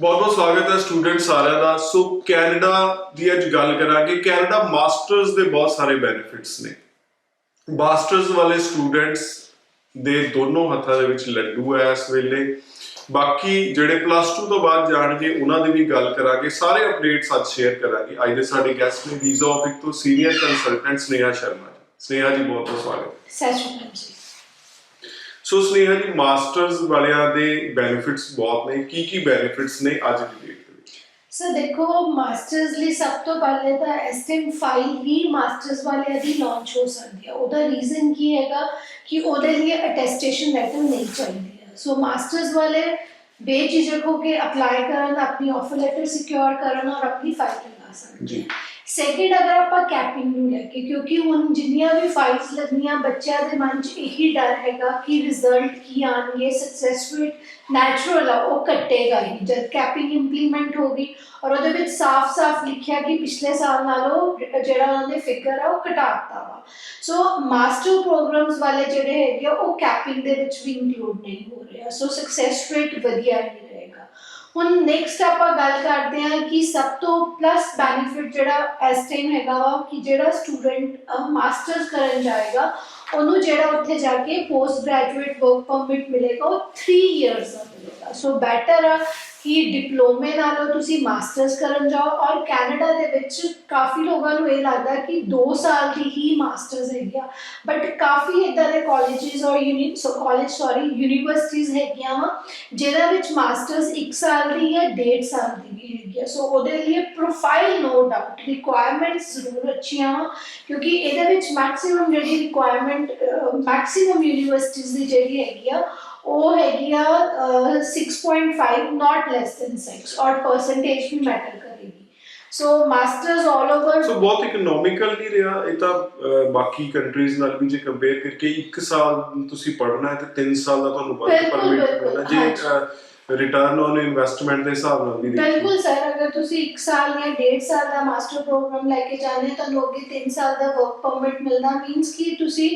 ਬਹੁਤ ਬਹੁਤ ਸਵਾਗਤ ਹੈ ਸਟੂਡੈਂਟ ਸਾਰਿਆਂ ਦਾ। ਸੋ ਕੈਨੇਡਾ ਦੀ ਅੱਜ ਗੱਲ ਕਰਾਂਗੇ। ਕੈਨੇਡਾ ਮਾਸਟਰਸ ਦੇ ਬਹੁਤ ਸਾਰੇ ਬੈਨੀਫਿਟਸ ਨੇ। ਮਾਸਟਰਸ ਵਾਲੇ ਸਟੂਡੈਂਟਸ ਦੇ ਦੋਨੋਂ ਹੱਥਾਂ ਦੇ ਵਿੱਚ ਲੱਡੂ ਹੈ ਇਸ ਵੇਲੇ। ਬਾਕੀ ਜਿਹੜੇ ਪਲੱਸ 2 ਤੋਂ ਬਾਅਦ ਜਾਣਗੇ, ਉਹਨਾਂ ਦੀ ਵੀ ਗੱਲ ਕਰਾਂਗੇ। ਸਾਰੇ ਅਪਡੇਟਸ ਅੱਜ ਸ਼ੇਅਰ ਕਰਾਂਗੇ। ਅੱਜ ਦੇ ਸਾਡੇ ਗੈਸਟ ਨੇ ਵੀਜ਼ਾ ਆਫਿਸ ਤੋਂ ਸੀਨੀਅਰ ਕੰਸਲਟੈਂਟ ਸਨੇਹਾ ਸ਼ਰਮਾ ਜੀ। ਸਨੇਹਾ ਜੀ, ਬਹੁਤ ਬਹੁਤ ਸਵਾਗਤ। ਸਤਿ ਸ਼੍ਰੀ ਅਕਾਲ ਜੀ। ਸੋ ਸਨੇਹਾ ਜੀ ਮਾਸਟਰਸ ਵਾਲਿਆਂ ਦੇ ਬੈਨੀਫਿਟਸ ਬਹੁਤ ਨੇ। ਕੀ ਕੀ ਬੈਨੀਫਿਟਸ ਨੇ ਅੱਜ ਦੀ ਡੇਟ ਦੇ ਵਿੱਚ? ਸੋ ਦੇਖੋ ਮਾਸਟਰਸ ਲਈ ਸਭ ਤੋਂ ਪਹਿਲੇ ਤਾਂ ਐਸਟੀਐਮ ਫਾਈਲ ਵੀ ਮਾਸਟਰਸ ਵਾਲਿਆਂ ਦੀ ਲਾਂਚ ਹੋ ਸਕਦੀ ਹੈ। ਉਹਦਾ ਰੀਜ਼ਨ ਕੀ ਹੈਗਾ ਕਿ ਉਹਦੇ ਲਈ ਅਟੈਸਟੇਸ਼ਨ ਲੈਟਰ ਨਹੀਂ ਚਾਹੀਦੀ ਹੈ। ਸੋ ਮਾਸਟਰਸ ਵਾਲੇ ਬੇਝਿਜਕ ਹੋ ਕੇ ਅਪਲਾਈ ਕਰਨ ਆਪਣੀ ਆਫਰ ਲੈਟਰ ਸਿਕਿਉਰ ਕਰਨ ਔਰ ਆਪਣੀ ਫਾਈਲ ਲਗਾ ਸਕਦੇ ਜੀ। ਸੈਕਿੰਡ ਅਗਰ ਆਪਾਂ ਕੈਪਿੰਗ ਨੂੰ ਲੈ ਕੇ ਕਿਉਂਕਿ ਹੁਣ ਜਿੰਨੀਆਂ ਵੀ ਫਾਈਲਸ ਲੱਗੀਆਂ ਬੱਚਿਆਂ ਦੇ ਮਨ 'ਚ ਇਹੀ ਡਰ ਹੈਗਾ ਕਿ ਰਿਜ਼ਲਟ ਕੀ ਆਣਗੇ ਸਕਸੈਸ ਰੇਟ ਨੈਚੁਰਲ ਆ ਉਹ ਕੱਟੇਗਾ ਹੀ। ਜਦ ਕੈਪਿੰਗ ਇੰਪਲੀਮੈਂਟ ਹੋਗੀ ਔਰ ਉਹਦੇ ਵਿੱਚ ਸਾਫ਼-ਸਾਫ਼ ਲਿਖਿਆ ਕਿ ਪਿਛਲੇ ਸਾਲ ਨਾਲੋਂ ਜਿਹੜਾ ਉਹਨਾਂ ਦੇ ਫਿਕਰ ਆ ਉਹ ਘਟਾਤਾ ਵਾ। ਸੋ ਮਾਸਟਰ ਪ੍ਰੋਗਰਾਮਸ ਵਾਲੇ ਜਿਹੜੇ ਹੈਗੇ ਆ, ਉਹ ਕੈਪਿੰਗ ਦੇ ਵਿੱਚ ਵੀ ਇਨਕਲੂਡ ਨਹੀਂ ਹੋ ਰਿਹਾ। ਸੋ ਸਕਸੈਸ ਰੇਟ ਵਧੀਆ ਹੈ ਹੁਣ ਨੈਕਸਟ ਆਪਾਂ ਗੱਲ ਕਰਦੇ ਹਾਂ ਕਿ ਸਭ ਤੋਂ ਪਲੱਸ ਬੈਨੀਫਿਟ ਜਿਹੜਾ ਇਸ ਟਾਈਮ ਹੈਗਾ ਵਾ, ਕਿ ਜਿਹੜਾ ਸਟੂਡੈਂਟ ਮਾਸਟਰਸ ਕਰਨ ਜਾਏਗਾ, ਉਹਨੂੰ ਜਿਹੜਾ ਉੱਥੇ ਜਾ ਕੇ ਪੋਸਟ ਗ੍ਰੈਜੂਏਟ ਵਰਕ ਪਰਮਿਟ ਮਿਲੇਗਾ, ਉਹ 3 ਇਅਰਸ ਦਾ ਮਿਲੇਗਾ। ਸੋ ਬੈਟਰ ਆ ਕਿ ਡਿਪਲੋਮੇ ਨਾਲੋਂ ਤੁਸੀਂ ਮਾਸਟਰਸ ਕਰਨ ਜਾਓ ਔਰ ਕੈਨੇਡਾ ਦੇ ਵਿੱਚ ਕਾਫੀ ਲੋਕਾਂ ਨੂੰ ਇਹ ਲੱਗਦਾ ਕਿ 2 ਸਾਲ ਦੀ ਹੀ ਮਾਸਟਰਸ ਹੈਗੀਆਂ ਬਟ ਕਾਫੀ ਇਦਾਂ ਦੇ ਕਾਲਜਸ ਔਰ uni so college sorry universities ਹੈਗੀਆਂ ਵਾ ਜਿਹਦੇ ਵਿੱਚ ਮਾਸਟਰਸ 1 ਸਾਲ ਦੀ ਜਾਂ 1.5 ਸਾਲ ਦੀ ਵੀ ਹੈਗੀ ਆ। ਸੋ ਉਹਦੇ ਲਈ ਪ੍ਰੋਫਾਈਲ ਨੋ ਡਾਊਟ ਰਿਕੁਆਇਰਮੈਂਟਸ ਜ਼ਰੂਰ ਅੱਛੀਆਂ ਵਾ, ਕਿਉਂਕਿ ਇਹਦੇ ਵਿੱਚ ਮੈਕਸਿਮਮ ਜਿਹੜੀ ਰਿਕੁਆਇਰਮੈਂਟ ਮੈਕਸਿਮਮ ਯੂਨੀਵਰਸਿਟੀਜ਼ ਦੀ ਜਿਹੜੀ ਹੈਗੀ ਆ ਉਹ ਹੈਗੀ ਆ ਅਹ, 6.5 ਨਾਟ ਲੈਸ ਦੈਨ 6 ਔਰ ਪਰਸੈਂਟੇਜ ਵੀ ਮੈਟਰ ਕਰੇਗੀ। ਸੋ ਮਾਸਟਰਸ ਆਲ ਓਵਰ ਸੋ ਬਹੁਤ ਇਕਨੋਮਿਕਲ ਨਹੀਂ ਰਿਹਾ ਇਹ ਤਾਂ ਬਾਕੀ ਕੰਟਰੀਜ਼ ਨਾਲ ਵੀ ਜੇ ਕੰਪੇਅਰ ਕਰਕੇ 1 ਸਾਲ ਤੁਸੀਂ ਪੜ੍ਹਨਾ ਹੈ ਤੇ 3 ਸਾਲ ਦਾ ਤੁਹਾਨੂੰ ਵਰਕ ਪਰਮਿਟ ਮਿਲਣਾ ਜੇ ਰਿਟਰਨ ਔਨ ਇਨਵੈਸਟਮੈਂਟ ਦੇ ਹਿਸਾਬ ਨਾਲ ਵੀ ਬਿਲਕੁਲ ਸਰ ਅਗਰ ਤੁਸੀਂ 1 ਸਾਲ ਜਾਂ 1.5 ਸਾਲ ਦਾ ਮਾਸਟਰ ਪ੍ਰੋਗਰਾਮ ਲੈ ਕੇ ਜਾਣੇ ਤਾਂ ਤੁਹਾਨੂੰ ਅੱਗੇ 3 ਸਾਲ ਦਾ ਵਰਕ ਪਰਮਿਟ ਮਿਲਦਾ। ਮੀਨਸ ਕਿ ਤੁਸੀਂ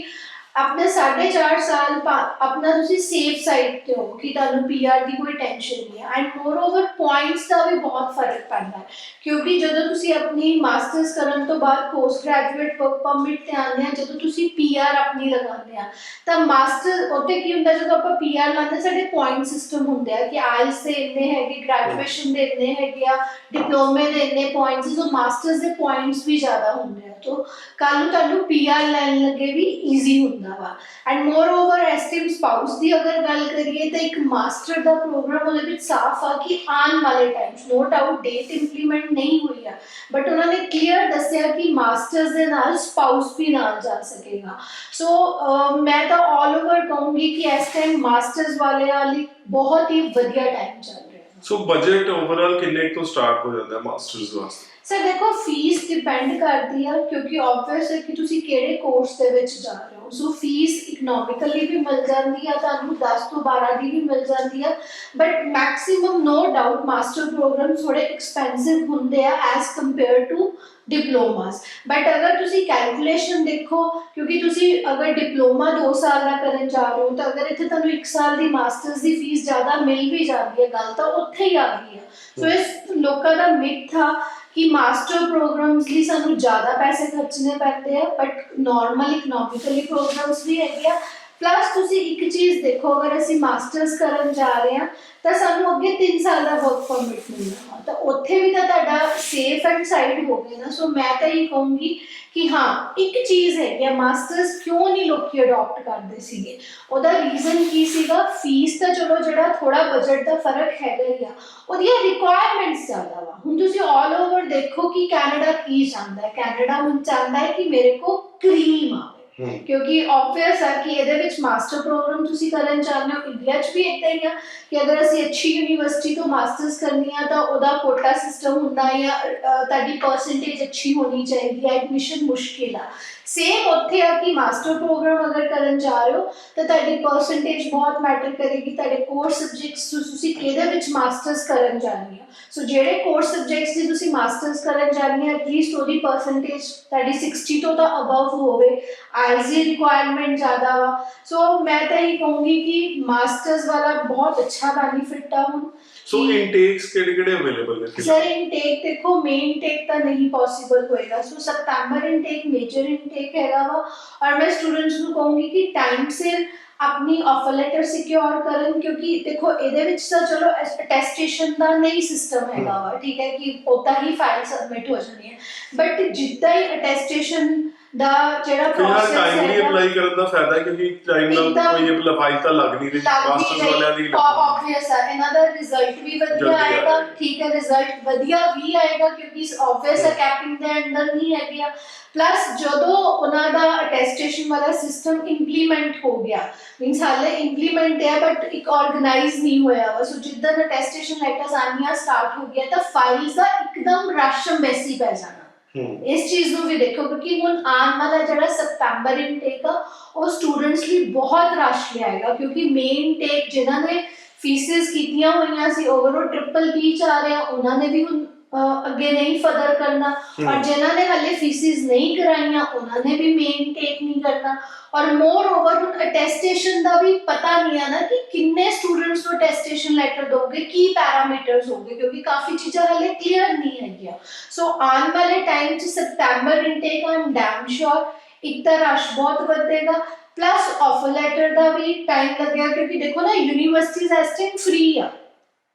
ਆਪਣੇ 4.5 ਸਾਲ ਪਾ- ਆਪਣਾ ਤੁਸੀਂ ਸੇਫ ਸਾਈਡ ਤੇ ਹੋ ਕਿ ਤੁਹਾਨੂੰ ਪੀਆਰ ਦੀ ਕੋਈ ਟੈਨਸ਼ਨ ਨਹੀਂ ਹੈ। ਐਂਡ ਮੋਰ ਓਵਰ ਪੁਆਇੰਟਸ ਦਾ ਵੀ ਬਹੁਤ ਫ਼ਰਕ ਪੈਂਦਾ ਹੈ। ਕਿਉਂਕਿ ਜਦੋਂ ਤੁਸੀਂ ਆਪਣੀ ਮਾਸਟਰਸ ਕਰਨ ਤੋਂ ਬਾਅਦ ਪੋਸਟ ਗ੍ਰੈਜੂਏਟ ਵਰਕ ਪਰਮਿਟ ਤੇ ਆਉਂਦੇ ਆ ਜਦੋਂ ਤੁਸੀਂ ਪੀਆਰ ਆਪਣੀ ਲਗਾਉਂਦੇ ਆ ਤਾਂ ਮਾਸਟਰ ਉੱਤੇ ਕੀ ਹੁੰਦਾ, ਜਦੋਂ ਆਪਾਂ ਪੀਆਰ ਲਾਉਂਦੇ ਸਾਡੇ ਪੁਆਇੰਟ ਸਿਸਟਮ ਹੁੰਦੇ ਆ ਕਿ ਆਇਲਸ ਦੇ ਇੰਨੇ ਹੈਗੇ ਗ੍ਰੈਜੂਏਸ਼ਨ ਦੇ ਇੰਨੇ ਹੈਗੇ ਆ ਡਿਪਲੋਮੇ ਦੇ ਇੰਨੇ ਪੁਆਇੰਟਸ ਸੋ ਮਾਸਟਰਸ ਦੇ ਪੁਆਇੰਟਸ ਵੀ ਜ਼ਿਆਦਾ ਹੁੰਦੇ ਆ, ਤੋਂ ਕੱਲ ਨੂੰ ਤੁਹਾਨੂੰ ਪੀਆਰ ਲੈਣ ਲੱਗੇ ਵੀ ਈਜ਼ੀ ਹੁੰਦਾ ਵਾ ਐਂਡ ਮੋਰ ਓਵਰ ਐਸਟੀਮ ਸਪਾਊਸ ਦੀ ਅਗਰ ਗੱਲ ਕਰੀਏ ਤਾਂ ਇੱਕ ਮਾਸਟਰ ਦਾ ਪ੍ਰੋਗਰਾਮ ਉਹਦੇ ਵਿੱਚ ਸਾਫ਼ ਆ ਕਿ ਆਉਣ ਵਾਲੇ times no doubt date implement ਨਹੀਂ ਹੋਈ ਆ ਬਟ ਉਹਨਾਂ ਨੇ ਕਲੀਅਰ ਦੱਸਿਆ ਕਿ ਮਾਸਟਰਸ ਦੇ ਨਾਲ ਸਪਾਊਸ ਵੀ ਨਾਲ ਜਾ ਸਕੇਗਾ ਸੋ ਮੈਂ ਤਾਂ ਆਲ ਓਵਰ ਕਹੂੰਗੀ ਕਿ ਇਸ ਟਾਈਮ ਮਾਸਟਰਸ ਵਾਲਿਆਂ ਲਈ ਬਹੁਤ ਹੀ ਵਧੀਆ ਟਾਈਮ ਚੱਲ ਰਿਹਾ ਹੈ ਸੋ ਬਜਟ ਓਵਰਆਲ ਕਿੰਨੇ ਕੁ ਤੋਂ ਸਟਾਰਟ ਹੋ ਜਾਂਦਾ ਮਾਸਟਰਸ ਵਾਸਤੇ ਸਰ ਦੇਖੋ ਫੀਸ ਡਿਪੈਂਡ ਕਰਦੀ ਆ ਕਿਉਂਕਿ ਆਬਵੀਅਸ ਹੈ ਕਿ ਤੁਸੀਂ ਕਿਹੜੇ ਕੋਰਸ ਦੇ ਵਿੱਚ ਜਾ ਰਹੇ ਹੋ ਸੋ ਫੀਸ ਇਕਨੋਮਿਕਲੀ ਵੀ ਮਿਲ ਜਾਂਦੀ ਆ, ਤੁਹਾਨੂੰ 10 ਤੋਂ 12 ਦੀ ਵੀ ਮਿਲ ਜਾਂਦੀ ਆ। But maximum no doubt master program ਥੋੜੇ ਐਕਸਪੈਂਸਿਵ ਹੁੰਦੇ ਆ as compare to diplomas but ਅਗਰ ਤੁਸੀਂ ਕੈਲਕੂਲੇਸ਼ਨ ਦੇਖੋ ਕਿਉਂਕਿ ਤੁਸੀਂ ਅਗਰ ਡਿਪਲੋਮਾ 2 ਸਾਲ ਦਾ ਕਰਨ ਜਾ ਰਹੇ ਹੋ ਤਾਂ ਅਗਰ ਇੱਥੇ ਤੁਹਾਨੂੰ 1 ਸਾਲ ਦੀ ਮਾਸਟਰਸ ਦੀ ਫੀਸ ਜ਼ਿਆਦਾ ਮਿਲ ਵੀ ਜਾਂਦੀ ਹੈ ਗੱਲ ਤਾਂ ਉੱਥੇ ਹੀ ਆ ਗਈ ਹੈ ਸੋ ਇਸ ਲੋਕਾਂ ਦਾ ਮਿਥ ਥਾ ਕਿ ਮਾਸਟਰ ਪ੍ਰੋਗਰਾਮਸ ਲਈ ਸਾਨੂੰ ਜ਼ਿਆਦਾ ਪੈਸੇ ਖਰਚਣੇ ਪੈਂਦੇ ਆ ਬਟ ਨਾਰਮਲ ਇਕਨੋਮਿਕਲੀ ਪ੍ਰੋਗਰਾਮਸ ਵੀ ਹੈਗੇ ਆ ਪਲੱਸ ਤੁਸੀਂ ਇੱਕ ਚੀਜ਼ ਦੇਖੋ, ਅਗਰ ਅਸੀਂ ਮਾਸਟਰਸ ਕਰਨ ਜਾ ਰਹੇ ਹਾਂ, ਤਾਂ ਸਾਨੂੰ ਅੱਗੇ 3 ਸਾਲ ਦਾ ਵਰਕ ਪਰਮਿਟ ਮਿਲਣਾ ਵਾ ਤਾਂ ਉੱਥੇ ਵੀ ਤਾਂ ਤੁਹਾਡਾ ਸੇਫ ਐਂਡ ਸਾਈਡ ਹੋ ਗਿਆ ਨਾ। ਸੋ ਮੈਂ ਤਾਂ ਇਹ ਕਹੂੰਗੀ ਕਿ ਹਾਂ, ਇੱਕ ਚੀਜ਼ ਹੈ ਕਿ ਮਾਸਟਰਸ ਕਿਉਂ ਨਹੀਂ ਲੋਕੀ ਅਡਾਪਟ ਕਰਦੇ ਸੀਗੇ? ਉਹਦਾ ਰੀਜ਼ਨ ਕੀ ਸੀਗਾ? ਫੀਸ ਤਾਂ ਚਲੋ ਜਿਹੜਾ ਥੋੜਾ ਬਜਟ ਦਾ ਫ਼ਰਕ ਹੈਗਾ ਹੀ ਆ। ਉਹਦੀਆਂ ਰਿਕੁਆਇਰਮੈਂਟਸ ਜ਼ਿਆਦਾ ਵਾ। ਹੁਣ ਤੁਸੀਂ ਆਲ ਓਵਰ ਦੇਖੋ ਕਿ ਕੈਨੇਡਾ ਕੀ ਚਾਹੁੰਦਾ ਹੈ। ਕੈਨੇਡਾ ਹੁਣ ਚਾਹੁੰਦਾ ਹੈ ਕਿ ਮੇਰੇ ਕੋ ਕਰੀਮ ਆ। ਕਿਉਂਕਿ ਆਬਵੀਅਸ ਹੈ ਕਿ ਇਹਦੇ ਵਿੱਚ ਮਾਸਟਰ ਪ੍ਰੋਗਰਾਮ ਤੁਸੀਂ ਕਰਨ ਚਾਹੁੰਦੇ ਹੋ ਇੰਡੀਆ 'ਚ ਵੀ ਇਦਾਂ ਹੀ ਆ ਕਿ ਅਗਰ ਅਸੀਂ ਅੱਛੀ ਯੂਨੀਵਰਸਿਟੀ ਤੋਂ ਮਾਸਟਰਸ ਕਰਨੀ ਆ ਤਾਂ ਉਹਦਾ ਕੋਟਾ ਸਿਸਟਮ ਹੁੰਦਾ ਹੈ ਜਾਂ ਤੁਹਾਡੀ ਪਰਸੈਂਟੇਜ ਅੱਛੀ ਹੋਣੀ ਚਾਹੀਦੀ ਹੈ ਐਡਮਿਸ਼ਨ ਮੁਸ਼ਕਿਲ ਆ। ਸੇਮ ਉੱਥੇ ਆ ਕਿ ਮਾਸਟਰ ਪ੍ਰੋਗਰਾਮ ਅਗਰ ਕਰਨ ਜਾ ਰਹੇ ਹੋ ਤਾਂ ਤੁਹਾਡੀ ਪਰਸੈਂਟੇਜ ਬਹੁਤ ਮੈਟਰ ਕਰੇਗੀ ਤੁਹਾਡੇ ਕੋਰ ਸਬਜੈਕਟਸ ਤੁਸੀਂ ਕਿਹਦੇ ਵਿੱਚ ਮਾਸਟਰਸ ਕਰਨ ਜਾਣੀ ਆ ਸੋ ਜਿਹੜੇ ਕੋਰ ਸਬਜੈਕਟਸ ਦੀ ਤੁਸੀਂ ਮਾਸਟਰਸ ਕਰਨ ਜਾਣੀ ਆ ਐਟਲੀਸਟ ਉਹਦੀ ਪਰਸੈਂਟੇਜ ਤੁਹਾਡੀ 60 ਤੋਂ ਤਾਂ ਅਬਵ ਹੋਵੇ। ਆਈਜ਼ ਰਿਕੁਆਇਰਮੈਂਟ ਜ਼ਿਆਦਾ ਵਾ। ਸੋ ਮੈਂ ਤਾਂ ਇਹ ਕਹੂੰਗੀ ਕਿ ਮਾਸਟਰਸ ਵਾਲਾ ਬਹੁਤ ਅੱਛਾ ਬੈਨੀਫਿਟ ਆ ਹੁਣ। ਸੋ ਇਨਟੇਕਸ ਕਿਹੜੇ ਕਿਹੜੇ ਅਵੇਲੇਬਲ ਨੇ ਸਰ ਇਨਟੇਕ ਦੇਖੋ ਮੇਨ ਇਨਟੇਕ ਤਾਂ ਨਹੀਂ ਪੋਸੀਬਲ ਹੋਏਗਾ। So September intake major intake ਹੈਗਾ ਵਾ ਔਰ ਮੈਂ ਸਟੂਡੈਂਟਸ ਨੂੰ ਕਹੂੰਗੀ ਕਿ ਟਾਈਮ ਸਿਰ ਆਪਣੀ ਆਫਰ ਲੈਟਰ ਸਿਕਿਉਰ ਕਰਨ ਕਿਉਂਕਿ ਦੇਖੋ ਇਹਦੇ ਵਿੱਚ ਤਾਂ ਚਲੋ ਅਟੈਸਟੇਸ਼ਨ ਦਾ ਨਹੀਂ ਸਿਸਟਮ ਹੈਗਾ ਵਾ ਠੀਕ ਹੈ ਕਿ ਉਤਾ ਹੀ ਫਾਈਲ ਸਬਮਿਟ ਹੋ ਜਾਣੀ ਹੈ ਬਟ ਜਿੱਦਾਂ ਹੀ ਅਟੈਸਟੇਸ਼ਨ ਦਾ ਜਿਹੜਾ ਫਿਲਹਾਲ ਪ੍ਰੋਸੈਸ ਟਾਈਮਲੀ ਹੈਗਾ ਅਪਲਾਈ ਕਰਨ ਦਾ ਫਾਇਦਾ ਹੈ ਕਿਉਂਕਿ ਟਾਈਮ ਨਾਲ ਇੱਕਦਮ ਕੋਈ ਅਪਲਾਈ ਤਾਂ ਲੱਗ ਨਹੀਂ ਰਹੀ ਮਾਸਟਰਸ ਵਾਲਿਆਂ ਦੀ ਲੱਗ ਆਬਵੀਅਸ ਹੈ ਇਹਨਾਂ ਦਾ ਰਿਜ਼ਲਟ ਵੀ ਵਧੀਆ ਜਲਦੀ ਆਏਗਾ ਆਏਗਾ। ਠੀਕ ਹੈ ਰਿਜ਼ਲਟ ਵਧੀਆ ਵੀ ਆਏਗਾ ਕਿਉਂਕਿ ਆਬਵੀਅਸ ਹੈ ਕੈਪਿੰਗ ਦੇ ਅੰਡਰ ਨਹੀਂ ਹੈਗੀ ਆ। ਪਲੱਸ ਜਦੋਂ ਉਹਨਾਂ ਦਾ ਅਟੈਸਟੇਸ਼ਨ ਵਾਲਾ ਸਿਸਟਮ ਇੰਪਲੀਮੈਂਟ ਹੋ ਗਿਆ ਮੀਨਸ ਹਾਲੇ ਇੰਪਲੀਮੈਂਟ ਹੈ ਬਟ ਇੱਕ ਆਰਗੇਨਾਈਜ਼ ਨਹੀਂ ਹੋਇਆ ਵਾ। ਸੋ ਜਿੱਦਾਂ ਅਟੈਸਟੇਸ਼ਨ ਲੈਟਰਸ ਆਨੀਆਂ ਸਟਾਰਟ ਹੋ ਗਿਆ ਤਾਂ ਫਾਈਲਸ ਦਾ ਇੱਕਦਮ ਰਸ਼ ਮੈਸੀ ਪੈ ਜਾਣਾ। ਹੂੰ ਇਸ ਚੀਜ਼ ਨੂੰ ਵੀ ਦੇਖੋ, ਕਿਉਂਕਿ ਹੁਣ ਆਉਣ ਵਾਲਾ ਜਿਹੜਾ ਸਤੰਬਰ ਇਨਟੇਕ ਆ, ਉਹ ਸਟੂਡੈਂਟਸ ਲਈ ਬਹੁਤ ਰਸ਼ ਲਿਆਏਗਾ ਕਿਉਂਕਿ ਮੇਨ ਟੇਕ ਜਿਨ੍ਹਾਂ ਨੇ ਫੀਸਿਸ ਕੀਤੀਆਂ ਹੋਈਆਂ ਸੀ ਓਵਰ ਉਹ ਟ੍ਰਿਪਲ ਬੀ ਚ ਆ ਰਿਹਾ, ਉਹਨਾਂ ਨੇ ਵੀ ਹੁਣ ਅੱਗੇ ਨਹੀਂ ਫਰਦਰ ਕਰਨਾ ਔਰ ਹੂੰ। ਜਿਨ੍ਹਾਂ ਨੇ ਹਲੇ ਫੀਸਿਸ ਨਹੀਂ ਕਰਾਈਆਂ ਉਹਨਾਂ ਨੇ ਵੀ ਮੇਨ ਟੇਕ ਨਹੀਂ ਕਰਨਾ ਔਰ ਮੋਰ ਓਵਰ ਹੁਣ ਅਟੈਸਟੇਸ਼ਨ ਦਾ ਵੀ ਪਤਾ ਨਹੀਂ ਆ ਨਾ ਕਿ ਕਿੰਨੇ ਸਟੂਡੈਂਟਸ ਨੂੰ ਅਟੈਸਟੇਸ਼ਨ ਲੈਟਰ ਦੋਗੇ ਕੀ ਪੈਰਾਮੀਟਰਸ ਹੋਗੇ ਕਿਉਂਕਿ ਕਾਫੀ ਚੀਜ਼ਾਂ ਹਲੇ ਕਲੀਅਰ ਨਹੀਂ ਹੈਗੀਆਂ ਸੋ ਆਉਣ ਵਾਲੇ ਟਾਈਮ ਚ ਸਤੰਬਰ ਇਨਟੇਕ ਆਮ ਡੈਮ ਸ਼ੋਰ ਇੱਕ ਤਾਂ ਰਸ਼ ਬਹੁਤ ਵਧੇਗਾ ਪਲੱਸ ਆਫਰ ਲੈਟਰ ਦਾ ਵੀ ਟਾਈਮ ਲੱਗੇਗਾ ਕਿਉਂਕਿ ਦੇਖੋ ਨਾ ਯੂਨੀਵਰਸਿਟੀਜ਼ ਇਸ ਟਾਈਮ ਫ੍ਰੀ ਆ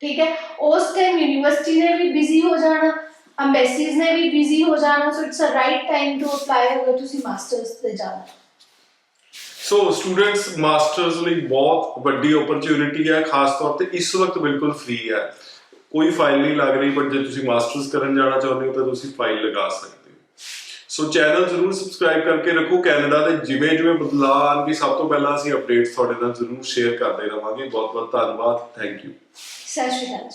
ठीक है उस टाइम यूनिवर्सिटी ने भी बिजी हो जाना ਅੰਬੈਸੀਜ਼ ਨੇ ਵੀ ਬਿਜ਼ੀ ਹੋ ਜਾਣਾ so it's uh right time to apply ਅਗਰ ਤੁਸੀਂ ਮਾਸਟਰਸ ਤੇ ਜਾਣਾ। ਸੋ ਸਟੂਡੈਂਟਸ ਮਾਸਟਰਸ ਲਈ ਬਹੁਤ ਵੱਡੀ ਓਪਰਚ्युनिटी ਹੈ, ਖਾਸ ਤੌਰ ਤੇ ਇਸ ਵਕਤ ਬਿਲਕੁਲ ਫ੍ਰੀ ਹੈ। ਕੋਈ ਫਾਈਲ ਨਹੀਂ ਲੱਗ ਰਹੀ ਬਟ ਜੇ ਤੁਸੀਂ ਮਾਸਟਰਸ ਕਰਨ ਜਾਣਾ ਚਾਹੁੰਦੇ ਹੋ, ਤਾਂ ਤੁਸੀਂ ਫਾਈਲ ਲਗਾ ਸਕਦੇ ਸੋ ਚੈਨਲ ਜ਼ਰੂਰ ਸਬਸਕ੍ਰਾਈਬ ਕਰਕੇ ਰੱਖੋ। ਕੈਨੇਡਾ ਦੇ ਜਿਵੇਂ ਜਿਵੇਂ ਬਦਲਾਅ ਆਉਣਗੇ, ਸਭ ਤੋਂ ਪਹਿਲਾਂ ਅਸੀਂ ਅਪਡੇਟਸ ਤੁਹਾਡੇ ਨਾਲ ਜ਼ਰੂਰ ਸ਼ੇਅਰ ਕਰਦੇ ਰਵਾਂਗੇ। ਬਹੁਤ ਬਹੁਤ ਧੰਨਵਾਦ। ਥੈਂਕ ਯੂ ਸਤਿ ਸ਼੍ਰੀ ਅਕਾਲ